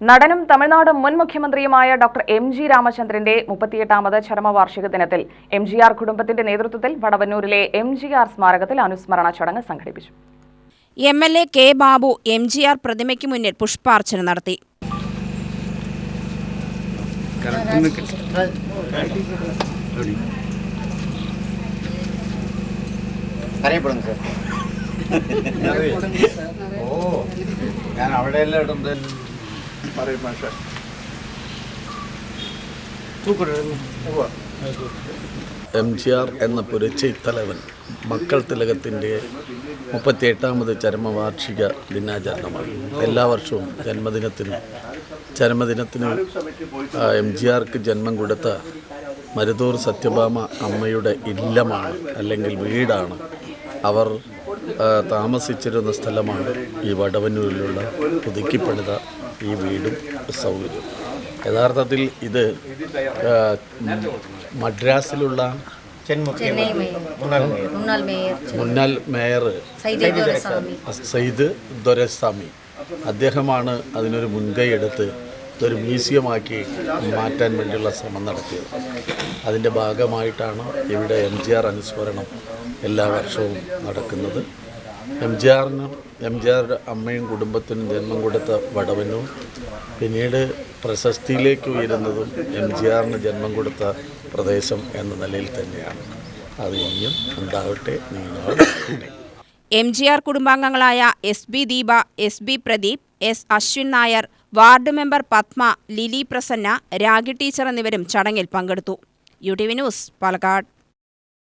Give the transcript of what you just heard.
നടനും തമിഴ്നാട് മുൻ മുഖ്യമന്ത്രിയുമായ ഡോക്ടർ എം ജി രാമചന്ദ്രന്റെ മുപ്പത്തിയെട്ടാമത് ചരമവാർഷിക ദിനത്തിൽ എം ജി ആർ കുടുംബത്തിന്റെ നേതൃത്വത്തിൽ വടവന്നൂരിലെ എം ജി ആർ സ്മാരകത്തിൽ അനുസ്മരണ ചടങ്ങ് സംഘടിപ്പിച്ചു. M L A K Babu M G R പ്രതിമയ്ക്ക് മുന്നിൽ പുഷ്പാർച്ചന നടത്തി. ഞാൻ അവിടെയെല്ലാം ഇടുമ്പോൾ പറയും പക്ഷേ എം ജി ആർ എന്ന പുരച്ചി തലവൻ മക്കൾ തിലകത്തിന്റെ മുപ്പത്തിയെട്ടാമത് ചരമവാർഷിക ദിനാചരണമാണ്. എല്ലാ വർഷവും ജന്മദിനത്തിന് ചരമദിനത്തിന് എം ജി ആർക്ക് ജന്മം കൊടുത്ത മരുതൂർ സത്യഭാമ അമ്മയുടെ ഇല്ലമാണ് അല്ലെങ്കിൽ വീടാണ്. അവർ താമസിച്ചിരുന്ന സ്ഥലമാണ് ഈ വടവന്നൂരിലുള്ള പുതുക്കിപ്പണിത ഈ വീടും സൗകര്യവും. യഥാർത്ഥത്തിൽ ഇത് മദ്രാസിലുള്ള മുന്നാൾ മേയർ സയ്യിദ് ദൊരസ്വാമി. അദ്ദേഹമാണ് അതിനൊരു മുൻകൈ എടുത്ത് ഇതൊരു മ്യൂസിയമാക്കി മാറ്റാൻ വേണ്ടിയുള്ള ശ്രമം നടത്തിയത്. അതിന്റെ ഭാഗമായിട്ടാണ് ഇവിടെ എം ജി ആർ അനുസ്മരണം എല്ലാ വർഷവും നടക്കുന്നത്. എം ജി ആറിനും എം ജി ആറുടെ അമ്മയും കുടുംബത്തിനും ജന്മം കൊടുത്ത വടവനും പിന്നീട് പ്രശസ്തിയിലേക്ക് ഉയരുന്നതും എം ജി ആറിന് ജന്മം കൊടുത്ത പ്രദേശം എന്ന നിലയിൽ തന്നെയാണ്. അത് ഇനിയും ഉണ്ടാവട്ടെ. M G R കുടുംബാംഗങ്ങളായ S B Deepa S B Pradeep S Ashwin Nair ward member Padma Lili Prasanna Ragi teacher എന്നിവരും ചടങ്ങിൽ പങ്കെടുത്തു. U T V news Palakkad.